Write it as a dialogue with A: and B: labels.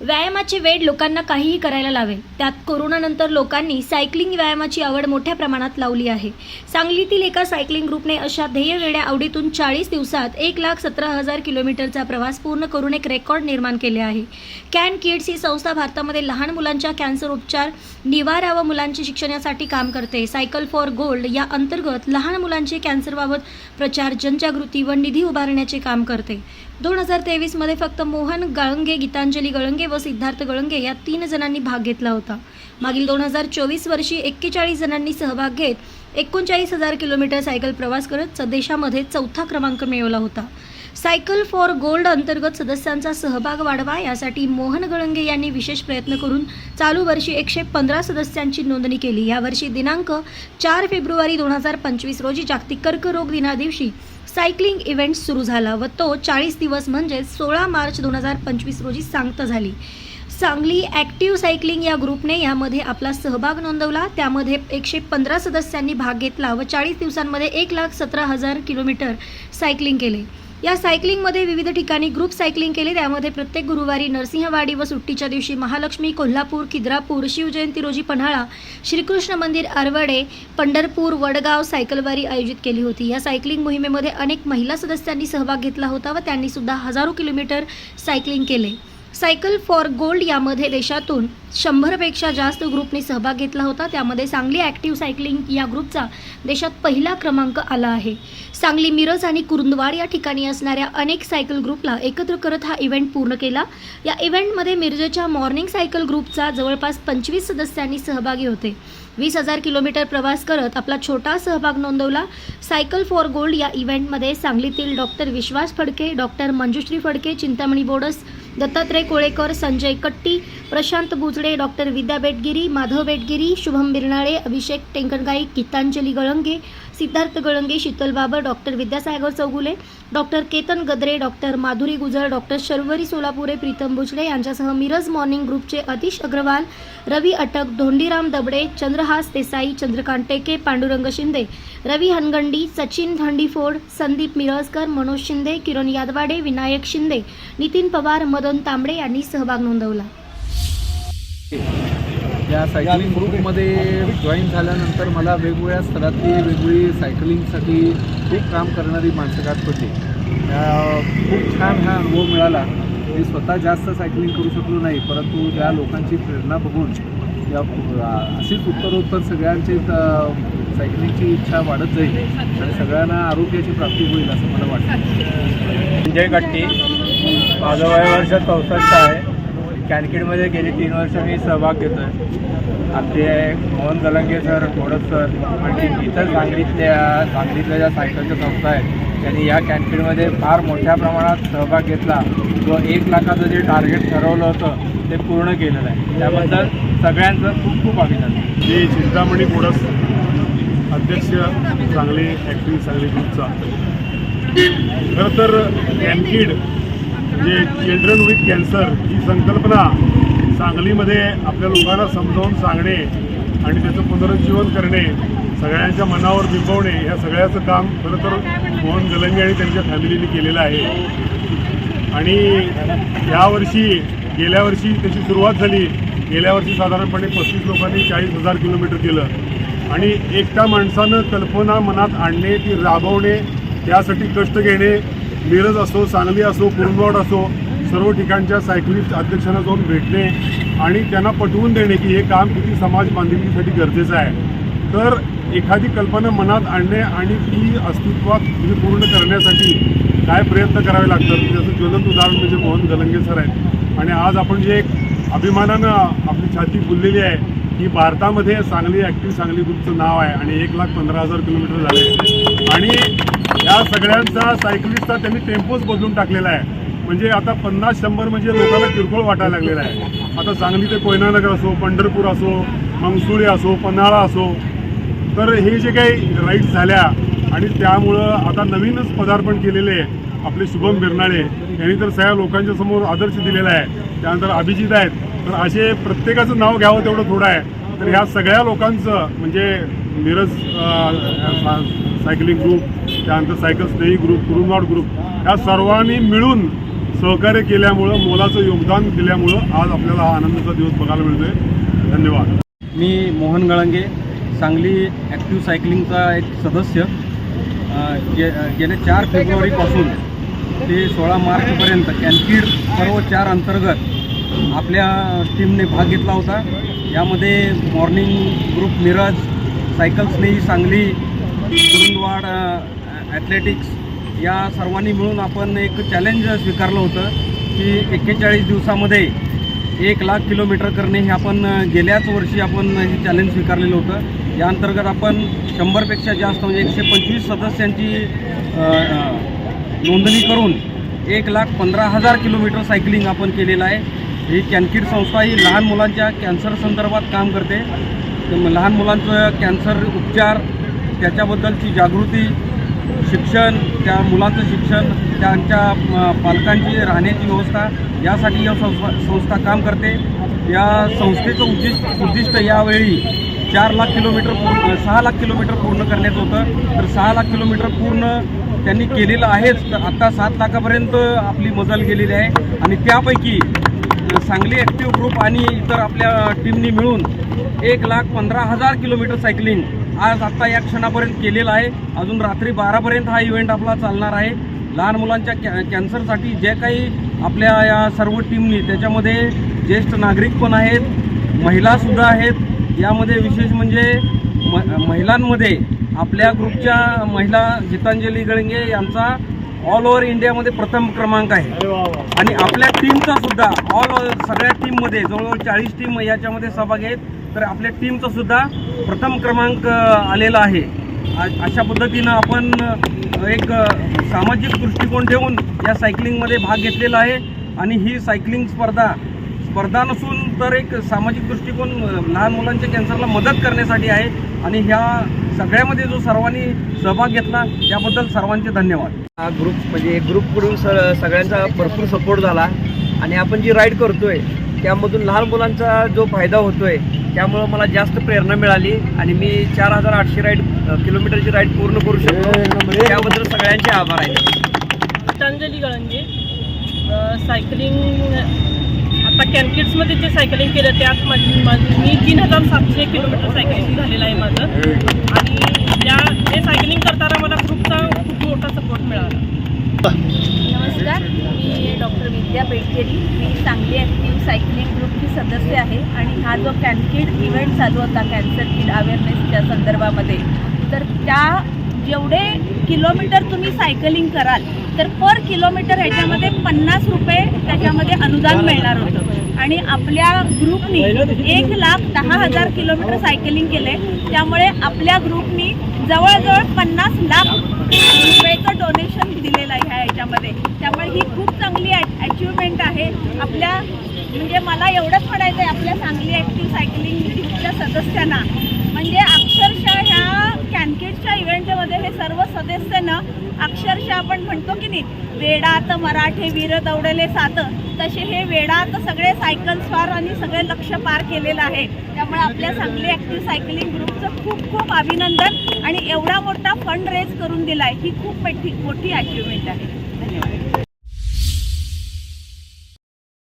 A: व्यायामाचे वेड लोकांना काहीही करायला लावेल त्यात कोरोनानंतर लोकांनी सायकलिंग व्यायामाची आवड मोठ्या प्रमाणात लावली आहे. सांगलीतील एका सायकलिंग ग्रुपने अशा ध्येयवेड्या आवडीतून चाळीस दिवसात एक लाख सतरा हजार किलोमीटरचा प्रवास पूर्ण करून एक रेकॉर्ड निर्माण केले आहे. कॅन किड्स ही संस्था भारतामध्ये लहान मुलांच्या कॅन्सर उपचार निवारा व मुलांचे शिक्षणासाठी काम करते. सायकल फॉर गोल्ड या अंतर्गत लहान मुलांचे कॅन्सरबाबत प्रचार जनजागृती व निधी उभारण्याचे काम करते. दोन हजार तेवीसमध्ये फक्त मोहन गळंगे गीतांजली गळंगे व सिद्धार्थ गळंगे या तीन जणांनी भाग घेतला होता. मागील दोन हजार चोवीस वर्षी एक्केचाळीस जणांनी सहभाग घेत एकोणचाळीस हजार किलोमीटर सायकल प्रवास करत देशामध्ये चौथा क्रमांक मिळवला होता. सायकल फॉर गोल्ड अंतर्गत सदस्यांचा सहभाग वाढवा यासाठी मोहन गळंगे यांनी विशेष प्रयत्न करून चालू वर्षी एकशे पंधरा सदस्यांची नोंदणी केली. यावर्षी दिनांक चार फेब्रुवारी दोन हजार पंचवीस रोजी जागतिक कर्करोग दिनादिवशी सायकलिंग इव्हेंट सुरू झाला व तो चाळीस दिवस म्हणजेच सोळा मार्च दोन हजार पंचवीस रोजी सांगता झाली. सांगली ॲक्टिव्ह सायकलिंग या ग्रुपने यामध्ये आपला सहभाग नोंदवला. त्यामध्ये एकशे पंधरा सदस्यांनी भाग घेतला व चाळीस दिवसांमध्ये एक लाख सतरा हजार किलोमीटर सायकलिंग केले. या सायकलिंगमध्ये विविध ठिकाणी ग्रुप सायकलिंग केले. त्यामध्ये प्रत्येक गुरुवारी नरसिंहवाडी व सुट्टीच्या दिवशी महालक्ष्मी कोल्हापूर खिद्रापूर शिवजयंती रोजी पन्हाळा श्रीकृष्ण मंदिर आरवडे पंढरपूर वडगाव सायकलवारी आयोजित केली होती. या सायकलिंग मोहिमेमध्ये अनेक महिला सदस्यांनी सहभाग घेतला होता व त्यांनी सुद्धा हजारो किलोमीटर सायकलिंग केले. सायकल फॉर गोल्ड यामध्ये देशातून शंभरपेक्षा जास्त ग्रुपने सहभाग घेतला होता. त्यामध्ये सांगली ॲक्टिव्ह सायकलिंग या ग्रुपचा देशात पहिला क्रमांक आला आहे. सांगली मिरज आणि कुरुंदवाड या ठिकाणी असणाऱ्या अनेक सायकल ग्रुपला एकत्र करत हा इव्हेंट पूर्ण केला. या इव्हेंटमध्ये मिरजेच्या मॉर्निंग सायकल ग्रुपचा जवळपास पंचवीस सदस्यांनी सहभागी होते. वीस हजार किलोमीटर प्रवास करत आपला छोटा सहभाग नोंदवला. सायकल फॉर गोल्ड या इव्हेंटमध्ये सांगलीतील doctor Vishwas Phadke doctor Manjushree Phadke Chintamani Bodas Dattatray Kolekar Sanjay Katti Prashant Bujade doctor Vidya Betgiri Madhav Betgiri Shubham Biranale Abhishek Tenkangai Gitanjali Galange Siddharth Galange Sheetal Babar doctor Vidyasagar Chougule doctor Ketan Gadre doctor Madhuri Gujar doctor Sharvari Solapure Pritam Bhujale यांच्यासह Miraj morning ग्रुपचे अतिश अग्रवाल रवी अटक धोंडीराम दबडे चंद्रहास देसाई चंद्रकांत टेके पांडुरंग शिंदे रवी हनगंडी सचिन धंडीफोड संदीप मिरजकर मनोज शिंदे किरण यादवाडे विनायक शिंदे नितीन पवार मदन तांबडे यांनी सहभाग नोंदवला.
B: या cycling ग्रुपमध्ये जॉईन झाल्यानंतर मला वेगवेगळ्या स्तरातली वेगवेगळी सायकलिंगसाठी खूप काम करणारी माणसं गाठ पडली त्या खूप छान हा अनुभव मिळाला. मी स्वतः जास्त सायकलिंग करू शकलो नाही परंतु या लोकांची प्रेरणा बघून या अशीच उत्तरोत्तर सगळ्यांची सायकलिंगची इच्छा वाढत जाईल आणि सगळ्यांना आरोग्याची प्राप्ती होईल असं मला वाटतं.
C: संजय गट्टी माझं वय वर्ष चौसष्ट आहे. कॅनकिडमध्ये गेली तीन वर्ष मी सहभाग घेतो आहे आपले मोहन गलंगे सर मोडक सर आणि इतर सांगलीतल्या सांगलीतल्या ज्या सायकलच्या संस्था आहेत त्यांनी या कॅनकिडमध्ये फार मोठ्या प्रमाणात सहभाग घेतला. व एक लाखाचं जे टार्गेट ठरवलं होतं ते पूर्ण केलेलं आहे. त्याबद्दल सगळ्यांचं खूप खूप अभिनंदन.
D: मी चिंतामणी बोडस अध्यक्ष सांगली ॲक्टिव्ह सांगली ग्रुपचा खरं तर कॅनकिड म्हणजे चिल्ड्रन विथ कॅन्सर ही संकल्पना सांगलीमध्ये आपल्या लोकांना समजावून सांगणे आणि त्याचं पुनरुज्जीवन करणे सगळ्यांच्या मनावर बिंबवणे ह्या सगळ्याचं काम खरं तर मोहन गलंगे आणि त्यांच्या फॅमिलीने केलेलं आहे. आणि यावर्षी गेल्या वर्षी त्याची सुरुवात झाली. गेल्या वर्षी साधारणपणे पस्तीस लोकांनी चाळीस हजार किलोमीटर केलं. आणि एकटा माणसानं कल्पना मनात आणणे ती राबवणे त्यासाठी कष्ट घेणे मिरज असो सांगली असो कुरुंदवाड असो सर्व ठिकाणच्या सायकलिस्ट अध्यक्षांना जाऊन भेटणे आणि त्यांना पटवून देणे की हे काम किती समाज बांधिलकीसाठी गरजेचं आहे. तर एखादी कल्पना मनात आणणे आणि ती अस्तित्वात म्हणजे पूर्ण करण्यासाठी काय प्रयत्न करावे लागतात? त्याचं ज्वलंत उदाहरण म्हणजे मोहन गलंगे सर आहेत. आणि आज आपण जे एक अभिमानानं आपली छाती फुललेली आहे की भारतामध्ये सांगली ॲक्टिव्ह सांगली ग्रुपचं नाव आहे आणि एक लाख पंधरा हजार किलोमीटर झाले. आणि या सगळ्यांचा सायकलिस्टचा त्यांनी टेम्पोच बदलून टाकलेला आहे. म्हणजे आता पन्नास शंभर म्हणजे लोकांना किरकोळ वाटायला लागलेला आहे. आता सांगली ते कोयनानगर असो पंढरपूर असो मंगसुळे असो पन्हाळा असो तर हे जे काही राईड्स झाल्या आणि त्यामुळं आता नवीनच पदार्पण केलेले आपले शुभम बिरनाळे. यांनी तर सगळ्या लोकांच्या समोर आदर्श दिलेला आहे. त्यानंतर अभिजित आहेत. तर असे प्रत्येकाचं नाव घ्यावं तेवढं थोडं आहे. तर ह्या सगळ्या लोकांचं म्हणजे मिरज सायकलिंग ग्रुप त्यानंतर सायकल स्नेही ग्रुप कुरुंदवाड ग्रुप या सर्वांनी मिळून सहकार्य केल्यामुळं मोलाचं योगदान दिल्यामुळं आज आपल्याला हा आनंदाचा दिवस बघायला मिळतोय. धन्यवाद.
E: मी मोहन गळंगे सांगली ॲक्टिव्ह सायकलिंगचा एक सदस्य. गे गेल्या चार फेब्रुवारीपासून ते सोळा मार्चपर्यंत कॅनकीड सर्व चार अंतर्गत आपल्या टीमने भाग घेतला होता. यामध्ये मॉर्निंग ग्रुप मिरज सायकल स्नेही सांगली कुरुंदवाड ॲथलेटिक्स या सर्वांनी मिळून आपण एक चॅलेंज स्वीकारलं होतं की एक्केचाळीस दिवसामध्ये एक लाख किलोमीटर करणे हे आपण गेल्याच वर्षी आपण हे चॅलेंज स्वीकारलेलं होतं. या अंतर्गत आपण शंभरपेक्षा जास्त म्हणजे एकशे पंचवीस सदस्यांची नोंदणी करून एक लाख पंधरा हजार किलोमीटर सायकलिंग आपण केलेलं आहे. ही कॅनकिड संस्था ही लहान मुलांच्या कॅन्सर संदर्भात काम करते. लहान मुलांचं कॅन्सर उपचार त्याच्याबद्दलची जागृती शिक्षण त्या मुलांचं शिक्षण त्यांच्या पालकांची राहण्याची व्यवस्था यासाठी या संस्था संस्था काम करते. या संस्थेचं उद्दिष्ट उद्दिष्ट यावेळी चार लाख किलोमीटर पूर्ण सहा लाख किलोमीटर पूर्ण करण्याचं होतं. तर सहा लाख किलोमीटर पूर्ण त्यांनी केलेलं आहेच. तर आत्ता सात लाखापर्यंत आपली मजल गेलेली आहे. आणि त्यापैकी सांगली ॲक्टिव्ह ग्रुप आणि इतर आपल्या टीमनी मिळून एक लाख पंधरा हजार किलोमीटर सायकलिंग आज आत्ता या क्षणापर्यंत केलेलं आहे. अजून रात्री बारापर्यंत हा इव्हेंट आपला चालणार आहे. लहान मुलांच्या कॅ कॅन्सरसाठी जे काही आपल्या या सर्व टीमनी त्याच्यामध्ये ज्येष्ठ नागरिक पण आहेत महिलासुद्धा आहेत. यामध्ये विशेष म्हणजे म महिलांमध्ये आपल्या ग्रुपच्या महिला गीतांजली गळंगे यांचा ऑल ओव्हर इंडियामध्ये प्रथम क्रमांक आहे. आणि आपल्या टीमचा सुद्धा ऑल सगळ्या टीममध्ये जवळजवळ चाळीस टीम याच्यामध्ये सहभागी आहेत. तर आपल्या टीमचा सुद्धा प्रथम क्रमांक आलेला आहे. आ- अशा पद्धतीनं आपण एक सामाजिक दृष्टिकोन ठेवून या सायकलिंगमध्ये भाग घेतलेला आहे. आणि ही सायकलिंग स्पर्धा स्पर्धा नसून तर एक सामाजिक दृष्टिकोन लहान मुलांच्या कॅन्सरला मदत करण्यासाठी आहे. आणि ह्या सगळ्यामध्ये जो सर्वांनी सहभाग घेतला त्याबद्दल सर्वांचे धन्यवाद.
F: हा ग्रुप म्हणजे ग्रुपकडून स सगळ्यांचा भरपूर सपोर्ट झाला. आणि आपण जी राईड करतोय त्यामधून लहान मुलांचा जो फायदा होतोय त्यामुळं मला जास्त प्रेरणा मिळाली आणि मी चार हजार आठशे राईड किलोमीटरची राईड पूर्ण करू शकतो त्याबद्दल सगळ्यांचे आभार आहेत
G: गीतांजली गळंगे अ, सायकलिंग आता कॅनकिड्समध्ये जे सायकलिंग केलं त्यात माझी माझी मी तीन हजार सातशे किलोमीटर सायकलिंग झालेलं आहे माझं. आणि त्या हे सायकलिंग करताना मला ग्रुपचा खूप मोठा सपोर्ट मिळाला
H: नमस्कार मी डॉक्टर विद्या बेटकेरी मी सांगली ॲक्टिव्ह सायकलिंग ग्रुपची सदस्य आहे आणि हा जो कॅनकिड इव्हेंट चालू होता कॅन्सर किड अवेअरनेसच्या संदर्भामध्ये तर त्या जेवढे किलोमीटर तुम्ही सायकलिंग कराल तर पर किलोमीटर ह्याच्यामध्ये पन्नास रुपये त्याच्यामध्ये अनुदान मिळणार होतं. आणि आपल्या ग्रुपनी एक लाख दहा हजार किलोमीटर सायकलिंग केले त्यामुळे आपल्या ग्रुपनी जवळजवळ पन्नास लाख रुपयेचं डोनेशन दिलेलं आहे ह्या याच्यामध्ये. त्यामुळे ही खूप चांगली अचिव्हमेंट आहे. आपल्या म्हणजे मला एवढंच म्हणायचं आहे आपल्या सांगली ॲक्टिव्ह सायकलिंग ग्रुपच्या सदस्यांना. म्हणजे अक्षर त्या कॅनकेटच्या इव्हेंटमध्ये हे सर्व सदस्यांना अक्षरशः आपण म्हणतो की नाही वेडात मराठे वीर दौडले सात तसे हे वेडात सगळे सायकल स्वार आणि सगळे लक्ष पार केलेलं आहे. त्यामुळे आपल्या सांगली ॲक्टिव्ह सायकलिंग ग्रुपचं खूप खूप अभिनंदन आणि एवढा मोठा फंड रेज करून दिला आहे ही खूप मोठी मोठी अचिव्हमेंट आहे.